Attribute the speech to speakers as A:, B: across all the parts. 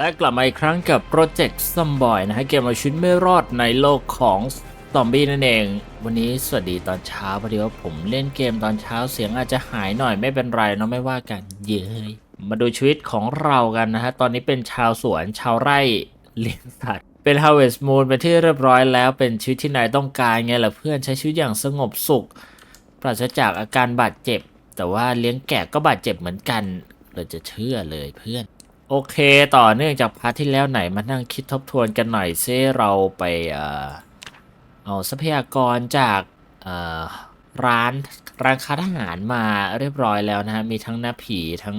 A: และกลับมาอีกครั้งกับโปรเจกต์ซัมบอยนะฮะเกมเอาชีวิตไม่รอดในโลกของซอมบี้นั่นเอง วันนี้สวัสดีตอนเช้าพอดีว่าผมเล่นเกมตอนเช้าเสียงอาจจะหายหน่อยไม่เป็นไรเนาะไม่ว่ากันเย้ยมาดูชีวิตของเรากันนะฮะ ตอนนี้เป็นชาวสวนชาวไร่เลี้ยงสัตว์เป็น Harvest Moon เป็นที่เรียบร้อยแล้วเป็นชีวิตที่นายต้องการไงล่ะเพื่อนใช้ชีวิตอย่างสงบสุข ปราศจากอาการบาดเจ็บ แต่ว่าเลี้ยงแกะก็บาดเจ็บเหมือนกันเราจะเชื่อเลยเพื่อน โอเคต่อเนื่องจากพาร์ทที่แล้วไหนมานั่งคิดทบทวนกันหน่อยซิเราไปเอ่อเอาทรัพยากรจากเอ่อร้านร้านค้าทหารมาเรียบร้อยแล้วนะฮะ มีทั้งหน้าผีทั้ง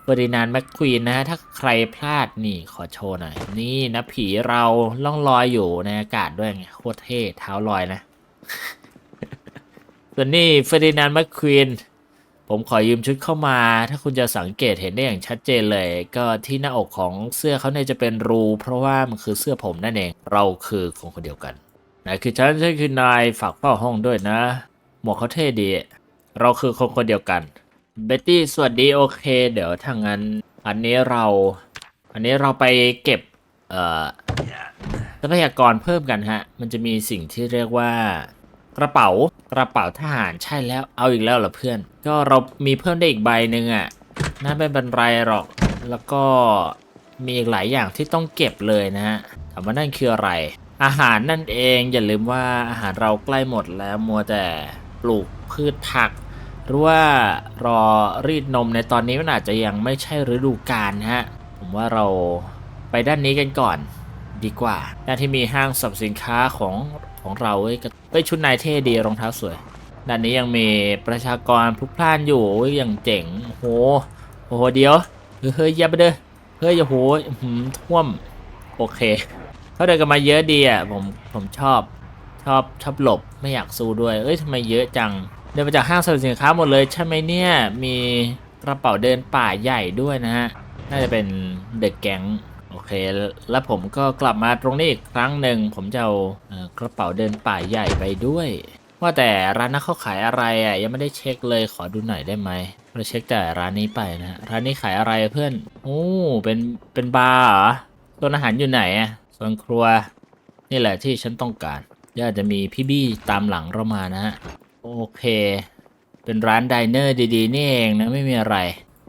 A: เฟอร์ดินานแมคควีนนะฮะ ถ้าใครพลาดนี่ขอโชว์หน่อย นี่นะผีเราล่องลอยอยู่ในอากาศด้วยไงโคตรเท่เท้าลอยนะ ส่วนนี่เฟอร์ดินานแมคควีน ผมขอยืมชุดเข้ามา ถ้าคุณจะสังเกตเห็นได้อย่างชัดเจนเลย ก็ที่หน้าอกของเสื้อเขาเนี่ยจะเป็นรู เพราะว่ามันคือเสื้อผมนั่นเอง เราคือคนคนเดียวกันนายคือฉันฉันคือนายฝากเฝ้าห้องด้วยนะ หมวกเขาเท่ดี เราคือคนคนเดียวกัน เบตตี้สวัสดีโอเค เดี๋ยวถ้างั้น อันนี้เรา อันนี้เราไปเก็บ เอ่อทรัพยากรเพิ่มกันฮะ มันจะมีสิ่งที่เรียกว่ากระเป๋า กระเป๋าทหารใช่แล้วเอาอีกแล้วเหรอเพื่อน ก็เรามีเพิ่มได้อีกใบหนึ่งอะ่ะน่าเป็นบรรไรหรอก แล้วก็มีอีกหลายอย่างที่ต้องเก็บเลยนะฮะถามว่านั่นคืออะไร อาหารนั่นเองอย่าลืมว่าอาหารเราใกล้หมดแล้วมัวแต่ปลูกพืชผัก หรือว่ารอรีดนมในตอนนี้มันอาจจะยังไม่ใช่ฤดูกาลนะฮะผมว่าเราไปด้านนี้กันก่อนดีกว่าด้านที่มีห้างสรรพสินค้าของ ของเราเว้ยก็เฮ้ยชุดนายเท่ดีรองเท้าสวย ด้านนี้ยังมีประชากรพลุกพล่านอยู่เว้ยอย่างเจ๋งโอ้โหโอ้โหเดียวเฮ้ยเยอย่าไปเด้อเฮ้ยโหอื้อหืมท่วมโอเคเขาเดินกันมาเยอะดีอะผมผมชอบชอบชอบหลบไม่อยากสู้ด้วย เอ้ยทำไมเยอะจัง เดินมาจากห้างสรรพสินค้าหมดเลยใช่ไหมเนี่ยมีกระเป๋าเดินป่าใหญ่ด้วยนะฮะน่าจะเป็นเด็กแก๊ง อเค แล้วผมก็กลับมาตรงนี้อีกครั้งหนึ่ง ผมจะเอากระเป๋าเดินป่าใหญ่ไปด้วย ว่าแต่ร้านนั้นเขาขายอะไรอะยังไม่ได้เช็คเลยขอดูหน่อยได้ไหมเราเช็คแต่ร้านนี้ไปนะฮะร้านนี้ขายอะไรเพื่อนโอ้เป็นเป็นบาร์เหรอโซนอาหารอยู่ไหนอะโซนครัว นี่แหละที่ฉันต้องการยวอาจจะมีพี่บี้ตามหลังเรามานะฮะโอเค เป็นร้านไดเนอร์ดีๆนี่เองนะไม่มีอะไร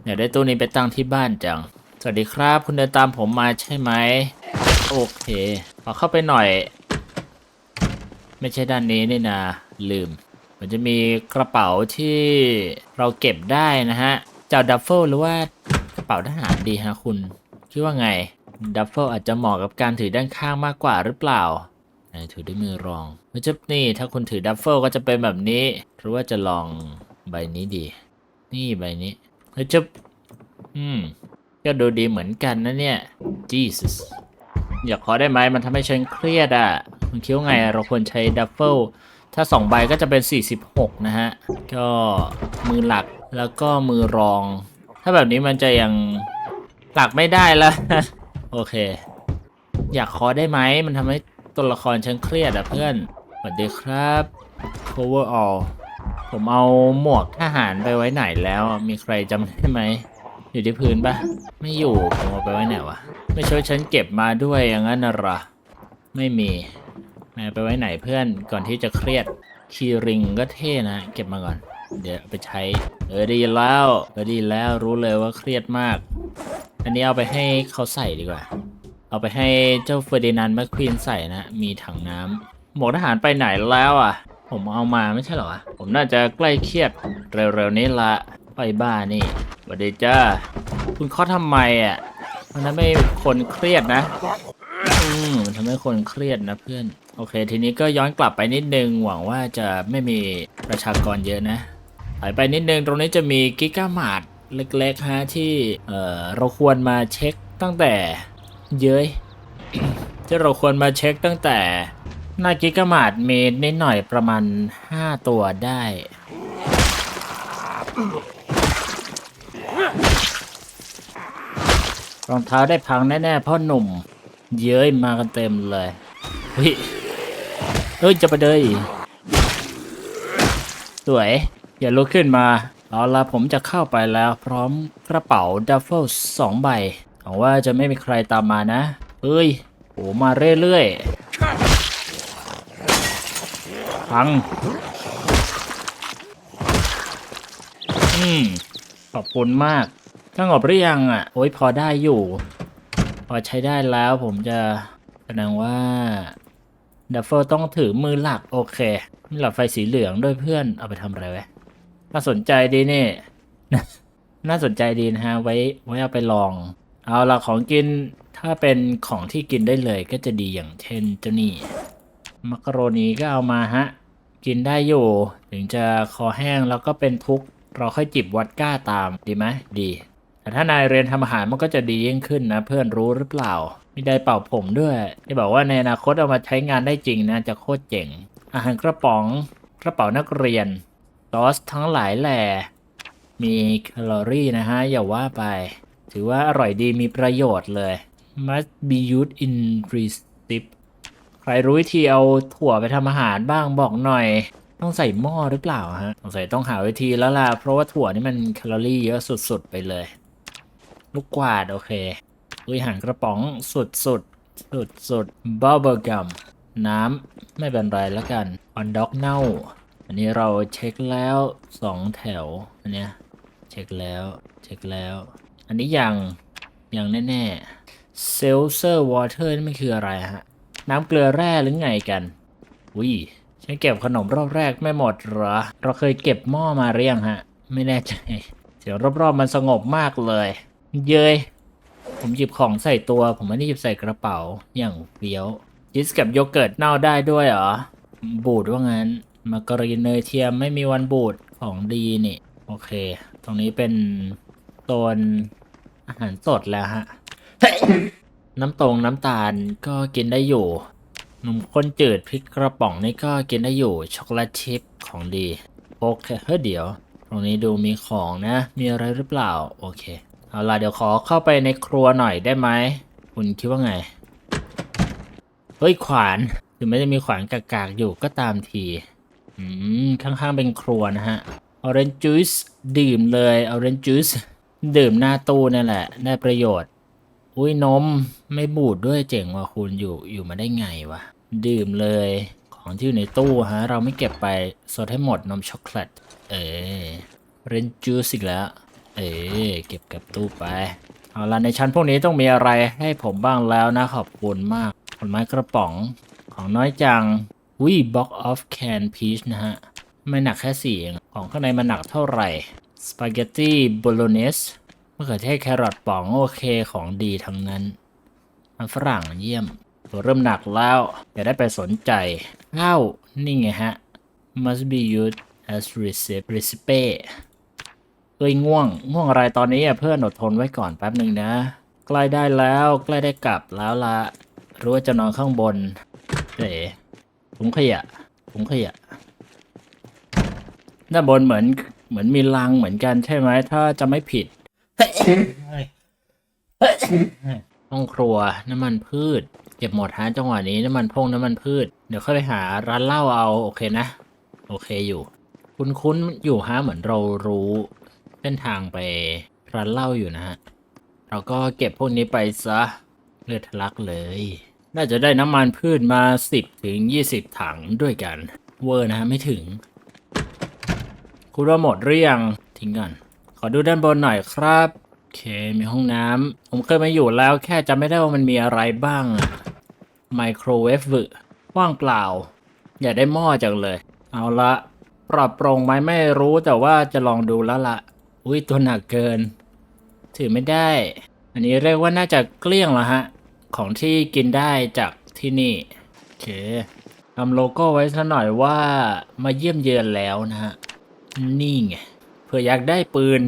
A: เดี๋ยวได้ตู้นี้ไปตั้งที่บ้านจัง สวัสดีครับ คุณเดินตามผมมาใช่ไหมโอเคขอเข้าไปหน่อย ไม่ใช่ด้านนี้นี่นาลืม มันจะมีกระเป๋าที่เราเก็บได้นะฮะเจ้าดัฟเฟิลหรือว่ากระเป๋าทหารดีฮะคุณ คิดว่าไง ดัฟเฟิลอาจจะเหมาะกับการถือด้านข้างมากกว่าหรือเปล่าไหนถือด้วยมือรองมันจะนี่ถ้าคุณถือดัฟเฟิลก็จะเป็นแบบนี้ หรือว่าจะลองใบนี้ดี นี่ใบนี้เฮ้ยจะอืม ก็ดูดีเหมือนกันนะเนี่ย Jesus อยากขอได้ไหมมันทำให้ฉันเครียดอะ่ะมันคิดว่าไงเราควรใช้ดัฟเฟิลถ้า 2 ใบก็จะเป็น 46 นะฮะ ก็มือหลักแล้วก็มือรอง ถ้าแบบนี้มันจะยังหลักไม่ได้แล้วโอเค อยากขอได้ไหมมันทำให้ตัวละครฉันเครียดอะเพื่อนสวัสดีครับ cover all ผมเอาหมวกทหารไปไว้ไหนแล้ว มีใครจำได้ไหม อยู่ที่พื้นปะไม่อยู่ผมเอาไปไว้ไหนวะไม่ช่วยฉันเก็บมาด้วยอย่างนั้นนะหรอไม่มีแม่ไปไว้ไหนเพื่อนก่อนที่จะเครียดคีริงก็เท่นะเก็บมาก่อน เดี๋ยวไปใช้ เออดีแล้วเออดีแล้วรู้เลยว่าเครียดมาก อันนี้เอาไปให้เขาใส่ดีกว่า เอาไปให้เจ้าเฟอร์ดินานด์แมคควีนใส่นะ มีถังน้ำหมวกทหารไปไหนแล้วอะ ผมเอามาไม่ใช่เหรอวะผมน่าจะใกล้เครียดเร็วๆนี้ละ ไปบ้านี่สวัสดีจ้า คุณเคาะทำไมอะ มันทำให้คนเครียดนะ อืมมันทำให้คนเครียดนะเพื่อน โอเค ทีนี้ก็ย้อนกลับไปนิดนึง หวังว่าจะไม่มีประชากรเยอะนะถอยไปนิดนึง ตรงนี้จะมีกิกามาร์ทเล็กๆฮะที่ เอ่อเราควรมาเช็คตั้งแต่เย้ยที่เราควรมาเช็คตั้งแต่หน้ากิกามาร์ทมีนิดหน่อยประมาณ 5 ตัวได้ รองเท้าได้พังแน่ๆเพ่อหนุ่ม เย้ยมากันเต็มเลยเฮ้ยเฮ้ยจะไปเลยสวยอย่าลุกขึ้นมาเอาละผมจะเข้าไปแล้วพร้อมกระเป๋าดัฟเฟิลสองใบหวังว่าจะไม่มีใครตามมานะเอ้ยโหมาเรื่อยๆพังอืมขอบคุณมาก สงบหรือยังอะ โอ้ยพอได้อยู่ พอใช้ได้แล้วผมจะแสดงว่าดัฟเฟอร์ต้องถือมือหลักโอเคนี่หลับไฟสีเหลืองด้วยเพื่อนเอาไปทำอะไรไว้น่าสนใจดีนี่น่าสนใจดีนะฮะ ไว้ไว้เอาไปลอง เอาละของกินถ้าเป็นของที่กินได้เลยก็จะดีอย่างเช่นเจ้านี่มักโรนีก็เอามาฮะ กินได้อยู่ ถึงจะคอแห้งแล้วก็เป็นทุกข์ เราค่อยจิบวอดก้าตามดีไหมดี แต่ถ้านายเรียนทำอาหารมันก็จะดียิ่งขึ้นนะ เพื่อนรู้หรือเปล่า มีไดร์เป่าผมด้วยที่บอกว่าในอนาคตเอามาใช้งานได้จริงนะจะโคตรเจ๋ง อาหารกระป๋องกระเป๋านักเรียนซอสทั้งหลายแหล่มีแคลอรี่นะฮะ อย่าว่าไป ถือว่าอร่อยดีมีประโยชน์เลย must be used in recipe ใครรู้วิธีเอาถั่วไปทำอาหารบ้างบอกหน่อย ต้องใส่หม้อหรือเปล่าฮะสงสัยต้องหาวิธีแล้วล่ะ เพราะว่าถั่วนี่มันแคลอรี่เยอะสุดๆไปเลย ลูกกวาดโอเคอุ้ยหางกระป๋องสุดสุดสุดสุดบับเบิลกัมน้ำไม่เป็นไรแล้วกันออนด็อกเน่า อันนี้เราเช็คแล้วสองแถว อันเนี้ยเช็คแล้วเช็คแล้ว อันนี้ยังยังแน่ๆเซลเซอร์วอเตอร์นี่มันคืออะไรฮะ น้ำเกลือแร่หรือไงกันอุ้ยฉันเก็บขนมรอบแรกไม่หมดเหรอ เราเคยเก็บหม้อมาหรือยังฮะ ไม่แน่ใจ เสียงรอบๆมันสงบมากเลย เย้ยผมหยิบของใส่ตัว ผมไม่ได้หยิบใส่กระเป๋าอย่างเฟี้ยวชีสกับโยเกิร์ตเน่าได้ด้วยเหรอ บูดว่างั้น มาการีนเนยเทียมไม่มีวันบูดของดีนี่ โอเค ตรงนี้เป็นโซนอาหารสดแล้วฮะ น้ำตรงน้ำตาลก็กินได้อยู่ นมข้นจืดพริกกระป๋องนี่ก็กินได้อยู่ ช็อกโกแลตชิพของดี โอเค เฮ้ยเดี๋ยว ตรงนี้ดูมีของนะ มีอะไรหรือเปล่า โอเค เอาล่ะเดี๋ยวขอเข้าไปในครัวหน่อยได้ไหม คุณคิดว่าไง เฮ้ยขวาน ถึงไม่ได้มีขวานกากๆอยู่ก็ตามที อืม ข้างๆเป็นครัวนะฮะ Orange Juice ดื่มเลย Orange Juice ดื่มหน้าตู้นี่แหละ ได้ประโยชน์ อุ้ยนมไม่บูดด้วยเจ๋งว่ะคุณอยู่อยู่มาได้ไงวะ ดื่มเลย ของที่อยู่ในตู้ฮะ เราไม่เก็บไปสดให้หมดนมช็อกโกแลต เออเรนจูสอีกแล้ว เออเก็บกับตู้ไป เอาละในชั้นพวกนี้ต้องมีอะไรให้ผมบ้างแล้วนะ ขอบคุณมากผลไม้กระป๋องของน้อยจังวิ box of can peach นะฮะ ไม่หนักแค่สี่เองของข้างในมันหนักเท่าไหร่สปาเกตตี้โบโลเนสมะเขือเทศแครอทป๋องโอเคของดีทั้งนั้น มันฝรั่งเยี่ยม ตัวเริ่มหนักแล้วอย่าได้ไปสนใจข้าวนี่ไงฮะ must be used as recipe recipe เอ้ยง่วง ง่วงอะไรตอนนี้อะเพื่อนอดทนไว้ก่อนแป๊บหนึ่งนะ ใกล้ได้แล้วใกล้ได้กลับแล้วละรู้ว่าจะนอนข้างบนเอ๋ถุงขยะถุงขยะด้านบนเหมือนเหมือนมีรังเหมือนกันใช่ไหมถ้าจะไม่ผิดห้องครัวน้ำมันพืช เก็บหมดฮะจังหวะนี้น้ำมันพงน้ำมันพืช เดี๋ยวค่อยไปหาร้านเหล้าเอาโอเคนะ โอเคอยู่ คุ้นๆอยู่ฮะเหมือนเรารู้ ส้นทางไปร้านเหล้าอยู่นะฮะ เราก็เก็บพวกนี้ไปซะเลือดทะลักเลย น่าจะได้น้ำมันพืชมา 10ถึง20 ถังด้วยกัน เวอร์นะฮะ ไม่ถึง คุณว่าหมดหรือยังทิ้งก่อน ขอดูด้านบนหน่อยครับโอเค มีห้องน้ำผมเคยมาอยู่แล้วแค่จำไม่ได้ว่ามันมีอะไรบ้างไมโครเวฟว่างเปล่า อย่าได้หม้อจังเลย เอาละปรับปรงไหมไม่รู้แต่ว่าจะลองดูแล้วละ อุ้ยตัวหนักเกิน ถือไม่ได้ อันนี้เรียกว่าน่าจะเกลี้ยงแล้วฮะ ของที่กินได้จากที่นี่ โอเคทำโลโก้ไว้ซะหน่อยว่ามาเยี่ยมเยือนแล้วนะฮะ นี่ไงเผื่ออยากได้ปืน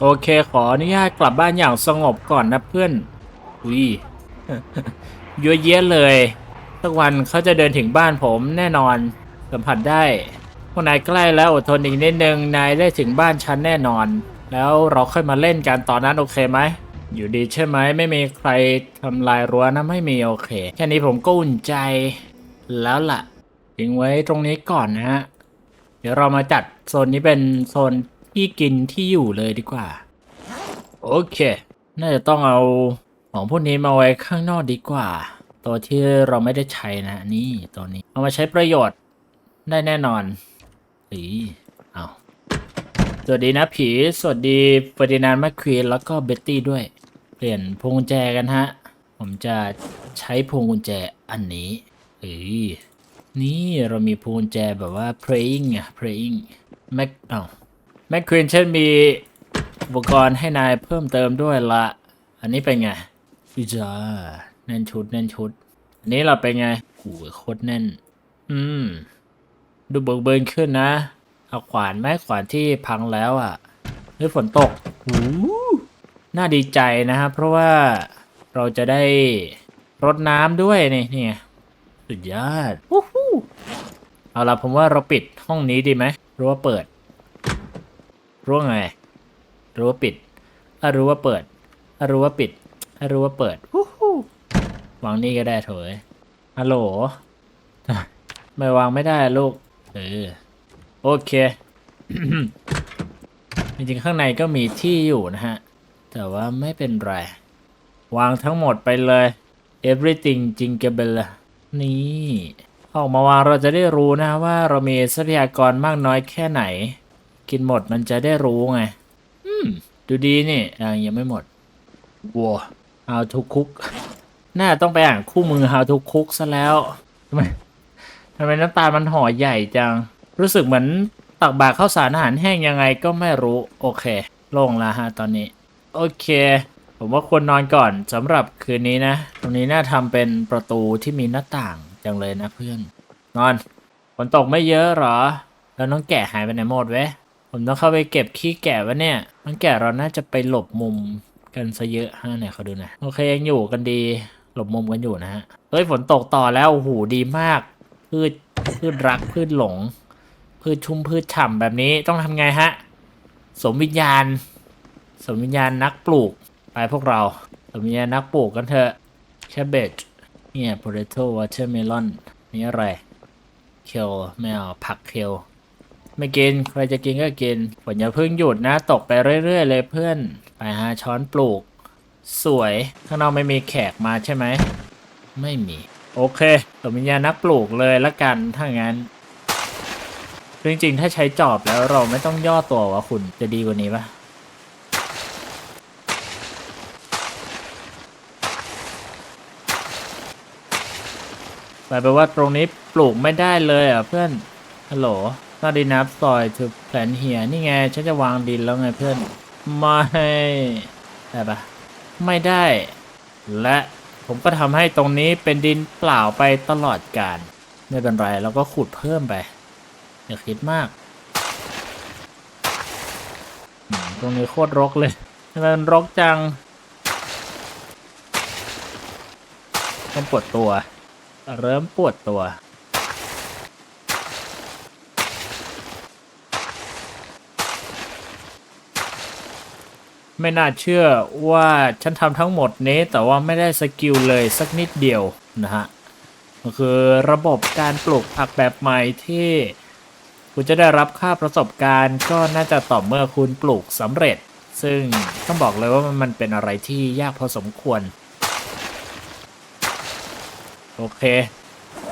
A: โอเคขออนุญาตกลับบ้านอย่างสงบก่อนนะเพื่อนอุ้ยเยอะแยะเลยสักวันเขาจะเดินถึงบ้านผมแน่นอนสัมผัสได้ วกนายใกล้แล้วอดทนอีกนิดนึงนายได้ถึงบ้านฉันแน่นอน แล้วเราค่อยมาเล่นกันตอนนั้นโอเคไหมอยู่ดีใช่ไหมไม่มีใครทำลายรั้วนะไม่มีโอเค แค่นี้ผมก็อุ่นใจแล้วล่ะทิ้งไว้ตรงนี้ก่อนนะฮะเดี๋ยวเรามาจัดโซนนี้เป็นโซนที่กินที่อยู่เลยดีกว่า โอเค น่าจะต้องเอาของพวกนี้มาไว้ข้างนอกดีกว่า ตัวที่เราไม่ได้ใช้นะนี่ตัวนี้เอามาใช้ประโยชน์ได้แน่นอน อีเอาสวัสดีนะผี สวัสดีเฟอร์ดินานแมคควีนแล้วก็เบ็ตตี้ด้วย เปลี่ยนพวงกุญแจกันฮะ ผมจะใช้พวงกุญแจอันนี้เอ้ยนี่เรามีพวงกุญแจแบบว่า praying อะ praying แม็กเอ้าแมคควีนเช่นมีอุปกรณ์ให้นายเพิ่มเติมด้วยละ อันนี้เป็นไงฟิจ้าแน่นชุดแน่นชุด อันนี้เราเป็นไงโอ้ยโคตรแน่น อืม ดูเบิกเบินขึ้นนะ เอาขวานแม่ขวานที่พังแล้วอะ่ะเฮ้ยฝนตกหูน่าดีใจนะครับ เพราะว่าเราจะได้รดน้ำด้วยนี่นี่ไงสุดยอดวู้ฮู้เอาละผมว่าเราปิดห้องนี้ดีไหมหรือว่าเปิดรู้ว่าไงรู้ว่าปิดอะรู้ว่าเปิดอะรู้ว่าปิดอะรู้ว่าเปิดวู้ฮู้วางนี่ก็ได้เถอะฮัลโหลไม่วางไม่ได้ลูก เออ โอเค จริงๆ ข้างในก็มีที่อยู่นะฮะ แต่ว่าไม่เป็นไร วางทั้งหมดไปเลย everything จริงเกเบลนี่ออกมาวางเราจะได้รู้นะว่าเรามีทรัพยากรมากน้อยแค่ไหน กินหมดมันจะได้รู้ไง อืม ดูดีนี่อ่ายังไม่หมดวัว how to cook น่าต้องไปอ่านคู่มือ how to cook ซะแล้วทำไม ทำไมน้ำตาลมันห่อใหญ่จัง รู้สึกเหมือนตักบาตรข้าวสารอาหารแห้งยังไงก็ไม่รู้โอเคโล่งแล้วฮะตอนนี้ โอเค ผมว่าควรนอนก่อนสำหรับคืนนี้นะ ตรงนี้น่าทำเป็นประตูที่มีหน้าต่างจังเลยนะเพื่อน นอนฝนตกไม่เยอะหรอ แล้วน้องแกะหายไปไหนหมดเว้ผมต้องเข้าไปเก็บขี้แกะวะเนี่ย น้องแกะเราน่าจะไปหลบมุมกันซะเยอะฮะเนี่ยเขาดูนะโอเคยังอยู่กันดีหลบมุมกันอยู่นะฮะเฮ้ยฝนตกต่อแล้วโอ้โหดีมาก พืชพืชรักพืชหลง พืชชุ่มพืชฉ่ำแบบนี้ต้องทำไงฮะ สมวิญญาณ สมวิญญาณนักปลูกไปพวกเรา สมวิญญาณนักปลูกกันเถอะแคเบจเนี่ย potato watermelon นี่อะไรเคลไม่เอาผักเคลไม่กิน ใครจะกินก็กินฝนอย่าเพิ่งหยุดนะ ตกไปเรื่อย ๆ เลยเพื่อน ไปหาช้อนปลูก สวย ข้างนอกไม่มีแขกมาใช่ไหม ไม่มี โอเคสมวิญญานักปลูกเลยละกันถ้างั้น จริงๆ ถ้าใช้จอบแล้วเราไม่ต้องย่อตัววะคุณจะดีกว่านี้ปะหมายแปลว่าตรงนี้ปลูกไม่ได้เลยอะเพื่อน ฮัลโหลน่าดีนับซอยถึงแผนเหียนี่ไง ฉันจะวางดินแล้วไงเพื่อน ไม่ ได้ปะไม่ได้ และ ผมก็ทำให้ตรงนี้เป็นดินเปล่าไปตลอดการ ไม่เป็นไรเราก็ขุดเพิ่มไป อย่าคิดมากตรงนี้โคตรรกเลยทำไมมันรกจังเริ่มปวดตัว เริ่มปวดตัว ไม่น่าเชื่อว่าฉันทำทั้งหมดนี้แต่ว่าไม่ได้สกิลเลยสักนิดเดียวนะฮะก็คือระบบการปลูกผักแบบใหม่ที่คุณจะได้รับค่าประสบการณ์ ก็น่าจะต่อเมื่อคุณปลูกสำเร็จ ซึ่งต้องบอกเลยว่ามันเป็นอะไรที่ยากพอสมควร โอเค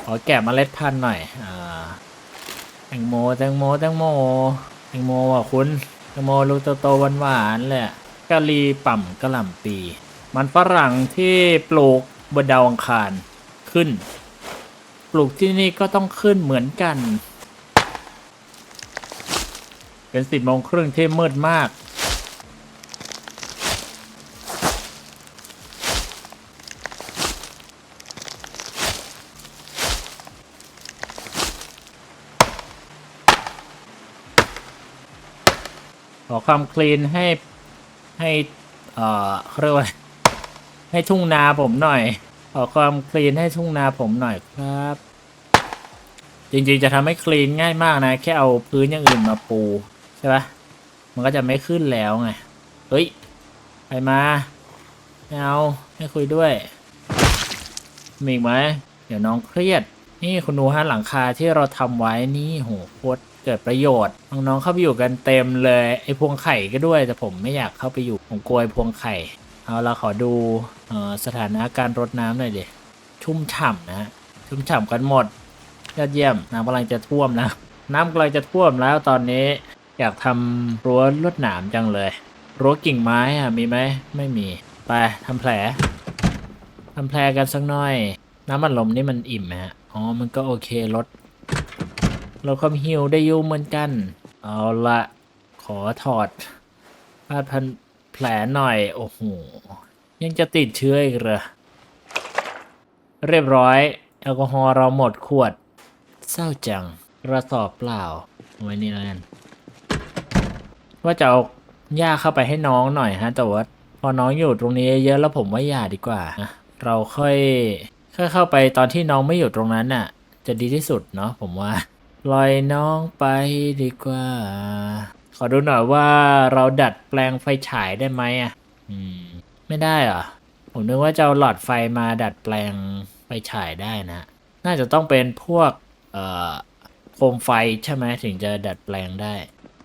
A: ขอแกะเมล็ดพันธุ์หน่อยอ่าแตงโมแตงโมแตงโมแตงโมอะคุณแตงโมลูกโตๆหวานๆเลย กะหรี่ปั่มกะหล่ำปี มันฝรั่งที่ปลูกบนดาวอังคารขึ้น ปลูกที่นี่ก็ต้องขึ้นเหมือนกัน เป็นสิบโมงครึ่งที่มืดมากขอความคลีนให้ ให้เอ่อเขาเรียกว่าให้ทุ่งนาผมหน่อย ขอความคลีนให้ทุ่งนาผมหน่อยครับ จริงๆจะทำให้คลีนง่ายมากนะ แค่เอาพื้นอย่างอื่นมาปูใช่ปะมันก็จะไม่ขึ้นแล้วไง เฮ้ยใครมาไม่เอาไม่คุยด้วย มีอีกไหม เดี๋ยวน้องเครียด นี่คุณดูฮะหลังคาที่เราทำไว้นี่โหโคตร เกิดประโยชน์น้องๆเข้าไปอยู่กันเต็มเลยไอ้พวงไข่ก็ด้วย แต่ผมไม่อยากเข้าไปอยู่ผมกลัวไอ้พวงไข่ เอาละขอดูสถานะการรดน้ำหน่อยดิชุ่มฉ่ำนะฮะชุ่มฉ่ำกันหมดยอดเยี่ยมน้ำกำลังจะท่วมนะน้ำกำลังจะท่วมแล้วตอนนี้อยากทำรั้วลวดหนามจังเลยรั้วกิ่งไม้อะมีไหมไม่มีไปทำแผลทำแผลกันสักหน่อย น้ำมันลมนี่มันอิ่มฮะอ๋อมันก็โอเคลด ลดความหิวได้อยุ่เหมือนกัน เอาละขอถอดผ้าพันแผลหน่อย โอ้โห ยังจะติดเชื้ออีกเหรอ เรียบร้อย แอลกอฮอล์เราหมดขวด เศร้าจังกระสอบเปล่า ไว้นี่แล้วกันว่าจะเอาหญ้าเข้าไปให้น้องหน่อยฮะ แต่ว่าพอน้องอยู่ตรงนี้เยอะแล้วผมว่าอย่าดีกว่า เราค่อยค่อยเข้าไปตอนที่น้องไม่อยู่ตรงนั้นน่ะ จะดีที่สุดเนาะผมว่า ปล่อยน้องไปดีกว่า ขอดูหน่อยว่าเราดัดแปลงไฟฉายได้ไหมอะอืม ไม่ได้เหรอ ผมนึกว่าจะเอาหลอดไฟมาดัดแปลงไฟฉายได้นะ น่าจะต้องเป็นพวก เอ่อโคมไฟใช่ไหมถึงจะดัดแปลงได้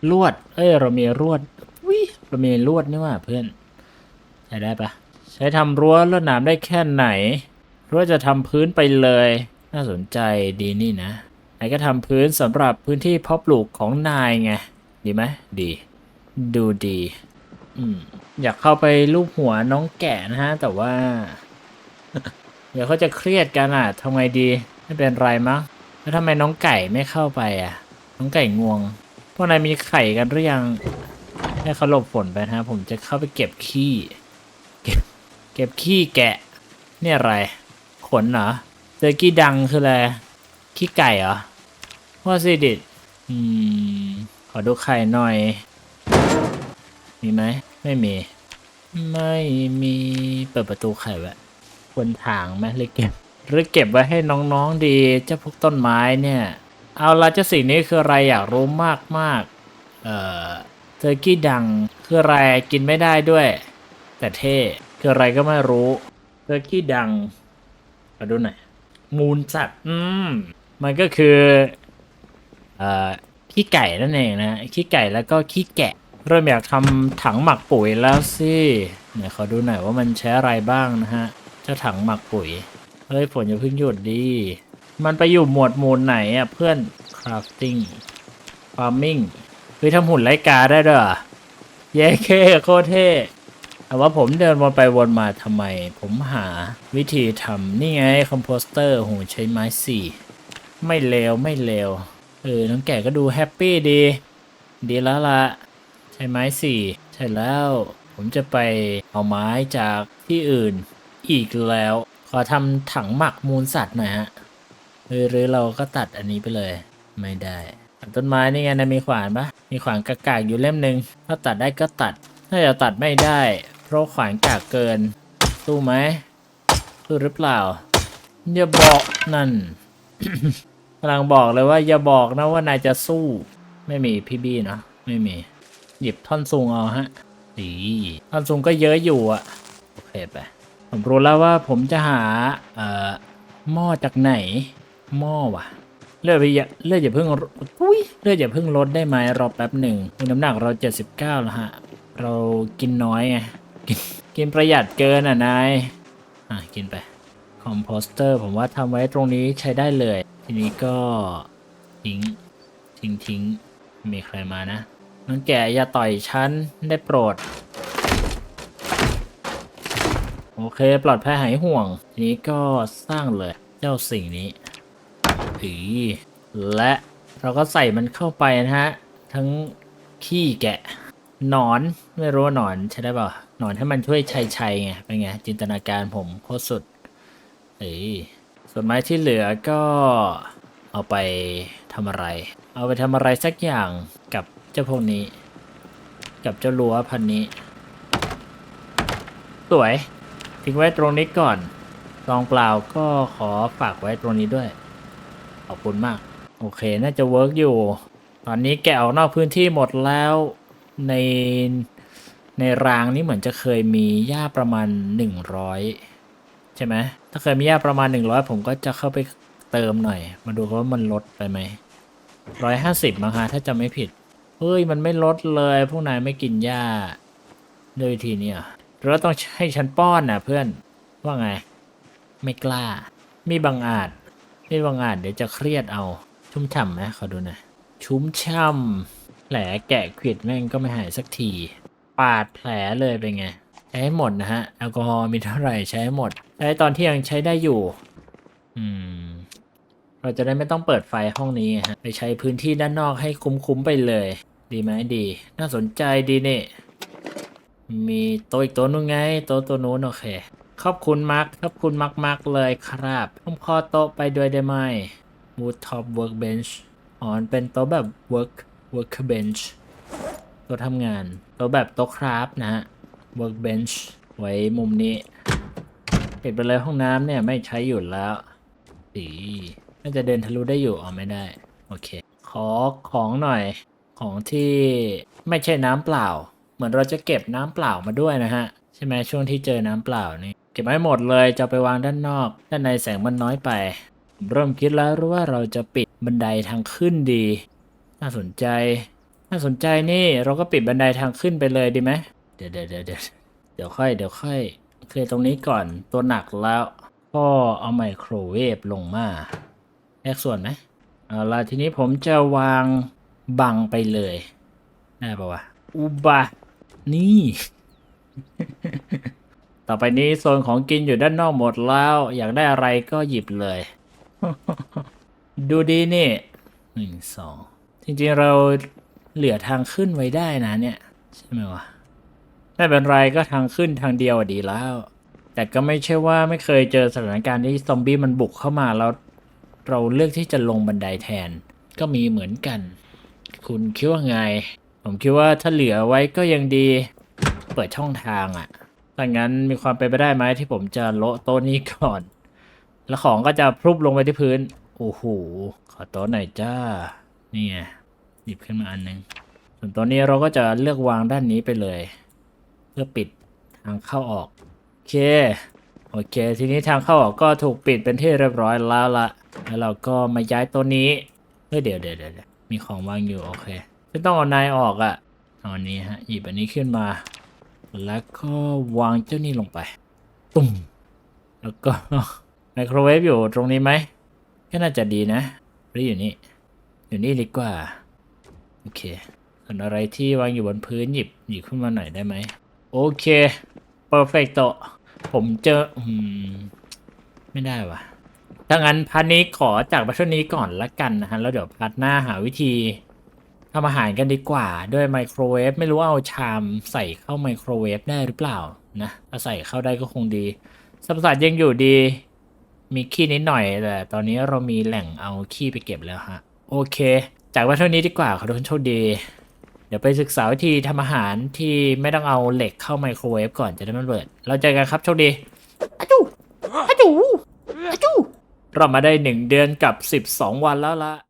A: ลวด เอ้ย เรามีลวดวิเรามีลวดนี่ว่าเพื่อน ใช้ได้ปะใช้ทำรั้วลวดหนามได้แค่ไหนรือว่าจะทำพื้นไปเลย น่าสนใจดีนี่นะ ไหนก็ทำพื้นสำหรับพื้นที่เพาะปลูกของนายไง ดีไหมดี ดูดีอืมอยากเข้าไปลูบหัวน้องแกะนะฮะ แต่ว่า เดี๋ยวเขาจะเครียดกันอะทำไงดี ไม่เป็นไรมั้งแล้วทำไมน้องไก่ไม่เข้าไปอะ น้องไก่งวง พวกนายมีไข่กันหรือยังให้เขาหลบฝนไปนะฮะผมจะเข้าไปเก็บขี้ เก็บเก็บขี้แกะ เนี่ยอะไร ขนเหรอเจอกี้ดังคืออะไร ขี้ไก่เหรอ ว่าสิดิดอืม ขอดูไข่หน่อย มีไหม ไม่มี ไม่มีเปิดประตูไข่ไว้ควรถางไหมหรือเก็บ หรือเก็บไว้ให้น้องๆดีเจ้าพวกต้นไม้เนี่ย เอาละเจ้าสิ่งนี้คืออะไรอยากรู้มากมากเอ่อเทอร์กี้ดังคืออะไรกินไม่ได้ด้วย แต่เท่คืออะไรก็ไม่รู้เทอร์กี้ดังมาดูหน่อยมูลสัตว์อืมมันก็คือ ขี้ไก่นั่นเองนะขี้ไก่แล้วก็ขี้แกะ เริ่มอยากทำถังหมักปุ๋ยแล้วสิเนี่ยขอดูหน่อยว่ามันใช้อะไรบ้างนะฮะเจ้าถังหมักปุ๋ยเฮ้ยฝนอย่าเพิ่งหยุดดีมันไปอยู่หมวดหมู่ไหนอะเพื่อน crafting farming เฮ้ยทำหุ่นไร้กาได้ด้วยเหรอเย้เคโคตรเท่แต่ว่าผมเดินวนไปวนมาทำไม ผมหาวิธีทำนี่ไงคอมโพสเตอร์โหใช้ไม้สี่ ไม่เลวไม่เลว เออ น้องแก่ก็ดูแฮปปี้ดี ดีแล้วละใช้ไม้สี่ ใช่แล้ว ผมจะไปเอาไม้จากที่อื่นอีกแล้ว ขอทำถังหมักมูลสัตว์หน่อยฮะเออหรือเราก็ตัดอันนี้ไปเลย ไม่ได้ ตัดต้นไม้นี่ไงนะมีขวานปะมีขวานกากๆอยู่เล่มหนึ่งถ้าตัดได้ก็ตัด ถ้าจะตัดไม่ได้ เพราะขวานกากเกิน สู้ไหมสู้หรือเปล่าอย่าบอกนั่น กำลังบอกเลยว่าอย่าบอกนะว่านายจะสู้ ไม่มีพี่บี้เนาะไม่มี หยิบท่อนซุงเอาฮะอีท่อนซุงก็เยอะอยู่อะโอเคไปผมรู้แล้วว่าผมจะหาเอ่อหม้อจากไหนหม้อวะเลือดไปอย่าเลือดอย่าเพิ่งอุ้ยเลือดอย่าเพิ่งลดได้ไหมรอแป๊บหนึ่งน้ำหนักเรา 79แล้วฮะเรากินน้อยไงกินกินประหยัดเกินอะนายอะกินไปคอมโพสเตอร์ผมว่าทำไว้ตรงนี้ใช้ได้เลย ทีนี้ก็ทิ้ง ทิ้งทิ้งไม่มีใครมานะน้องแก่อย่าต่อยฉันได้โปรด โอเคปลอดภัยหายห่วง ทีนี้ก็สร้างเลยเจ้าสิ่งนี้อีและเราก็ใส่มันเข้าไปนะฮะ ทั้งขี้แกะหนอนไม่รู้หนอนใช่ได้ป่าหนอนให้มันช่วยชัยชัยไงเป็นไงจินตนาการผมโคตรสุดเอ้ย ส่วนไม้ที่เหลือก็เอาไปทำอะไร เอาไปทำอะไรสักอย่างกับเจ้าพวกนี้ กับเจ้ารัวพันนี้ สวย ทิ้งไว้ตรงนี้ก่อนซองเปล่าก็ขอฝากไว้ตรงนี้ด้วย ขอบคุณมาก โอเค น่าจะเวิร์กอยู่ ตอนนี้แกะออกนอกพื้นที่หมดแล้ว ในในรางนี้เหมือนจะเคยมีหญ้าประมาณ 100 ช่ไหม ถ้าเคยมีหญ้าประมาณ 100 ผมก็จะเข้าไปเติมหน่อย มาดูว่ามันลดไปไหมร้อยห้าสิบมั้งคะถ้าจำไม่ผิด เฮ้ย มันไม่ลดเลย พวกนายไม่กินหญ้าด้วยวิธีนี้เรอะหรือว่าต้องให้ฉันป้อนนะเพื่อน ว่าไง ไม่กล้า มีบางอาจ มีบางอาจเดี๋ยวจะเครียดเอา ชุ่มฉ่ำไหมขอดูหน่อยชุ่มช่ำแผลแกะขวิดแม่งก็ไม่หายสักที ปาดแผลเลยเป็นไง ใช้หมดนะฮะ แอลกอฮอล์มีเท่าไหร่ใช้หมด ใช้ตอนที่ยังใช้ได้อยู่ อืม เราจะได้ไม่ต้องเปิดไฟห้องนี้ฮะ ไปใช้พื้นที่ด้านนอกให้คุ้มๆไปเลย ดีไหมดี น่าสนใจดีนี่ มีโต๊ะอีกโต๊ะนึงไง โต๊ะตัวนู้นโอเค ขอบคุณมาร์กขอบคุณมากๆเลยครับผมขอโต๊ะไปด้วยได้ไหม Wood Top Workbench อ๋อนเป็นโต๊ะแบบ work workbench โต๊ะทำงาน โต๊ะแบบโต๊ะคราฟนะฮะ workbench ไว้มุมนี้ ปิดไปเลยห้องน้ำเนี่ยไม่ใช้อยู่แล้วสีน่าจะเดินทะลุได้อยู่อ๋อไม่ได้ โอเค ขอของหน่อยของที่ไม่ใช่น้ำเปล่า เหมือนเราจะเก็บน้ำเปล่ามาด้วยนะฮะ ใช่ไหมช่วงที่เจอน้ำเปล่านี่เก็บไว้หมดเลยจะไปวางด้านนอก ด้านในแสงมันน้อยไปเริ่มคิดแล้วรู้ว่าเราจะปิดบันไดทางขึ้นดี น่าสนใจ น่าสนใจนี่เราก็ปิดบันไดทางขึ้นไปเลยดีไหม ดี๋ยวเดี๋ยวเดี๋ยวเดี๋ยวเดี๋ยวค่อยเดี๋ยวค่อยเคลียร์ตรงนี้ก่อนตัวหนักแล้ว ก็เอาไมโครเวฟลงมาแยกส่วนไหมเอาละทีนี้ผมจะวางบังไปเลยได้ปะวะอุบะนี่ ต่อไปนี้โซนของกินอยู่ด้านนอกหมดแล้ว อยากได้อะไรก็หยิบเลย ดูดีนี่หนึ่งสองจริงๆเราเหลือทางขึ้นไว้ได้นะเนี่ย ใช่ไหมวะ ไม่เป็นไรก็ทางขึ้นทางเดียวดีแล้ว แต่ก็ไม่ใช่ว่าไม่เคยเจอสถานการณ์ที่ซอมบี้มันบุกเข้ามาแล้วเราเลือกที่จะลงบันไดแทน ก็มีเหมือนกัน คุณคิดว่าไง ผมคิดว่าถ้าเหลือไว้ก็ยังดี เปิดช่องทางอะ่ะถ้างั้นมีความเป็นไปได้ไหมที่ผมจะโละโต๊ะนี้ก่อน แล้วของก็จะพรุบลงไปที่พื้น โอ้โห ขอโต๊ะหน่อยจ้า นี่ไงหยิบขึ้นมาอันหนึงส่วนตัวนี้เราก็จะเลือกวางด้านนี้ไปเลย เพื่อปิดทางเข้าออก โอเค โอเค ทีนี้ทางเข้าออกก็ถูกปิดเป็นที่เรียบร้อยแล้วละแล้วเราก็มาย้ายตัวนี้เฮ้ยเดี๋ยวเดี๋ยวเดี๋ยวเดี๋ยวมีของวางอยู่โอเคไม่ต้องเอานายออกอะ่ะเอาอันนี้ฮะหยิบอันนี้ขึ้นมา แล้วก็วางเจ้านี่ลงไปตุ่มแล้วก็ไมโครเวฟอยู่ตรงนี้ไหมก็น่าจะดีนะหรืออยู่นี่ อยู่นี่ดีกว่า โอเคส่วนอะไรที่วางอยู่บนพื้นหยิบหยิบขึ้นมาหน่อยได้ไหม โอเคเพอร์เฟกโตผมเจออืมไม่ได้ว่ะถ้างั้นพาร์ทนี้ขอจากบัชชนี้ก่อนละกันนะฮะ แล้วเดี๋ยวพาร์ทหน้าหาวิธีทำอาหารกันดีกว่า ด้วยไมโครเวฟไม่รู้ว่าเอาชามใส่เข้าไมโครเวฟได้หรือเปล่านะถ้าใส่เข้าได้ก็คงดีสัมผัสยังอยู่ดี มีขี้นิดหน่อยแต่ตอนนี้เรามีแหล่งเอาขี้ไปเก็บแล้วฮะ โอเค จากว่าเท่านี้ดีกว่าขอทุกคนโชคดี เดี๋ยวไปศึกษาวิธีทำอาหารที่ไม่ต้องเอาเหล็กเข้าไมโครเวฟก่อนจะได้ไม่ระเบิด เราเจอกันครับโชคดีอาจูอาจูอาจูเรามาได้หนึ่งเดือนกับสิบสองวันแล้วละ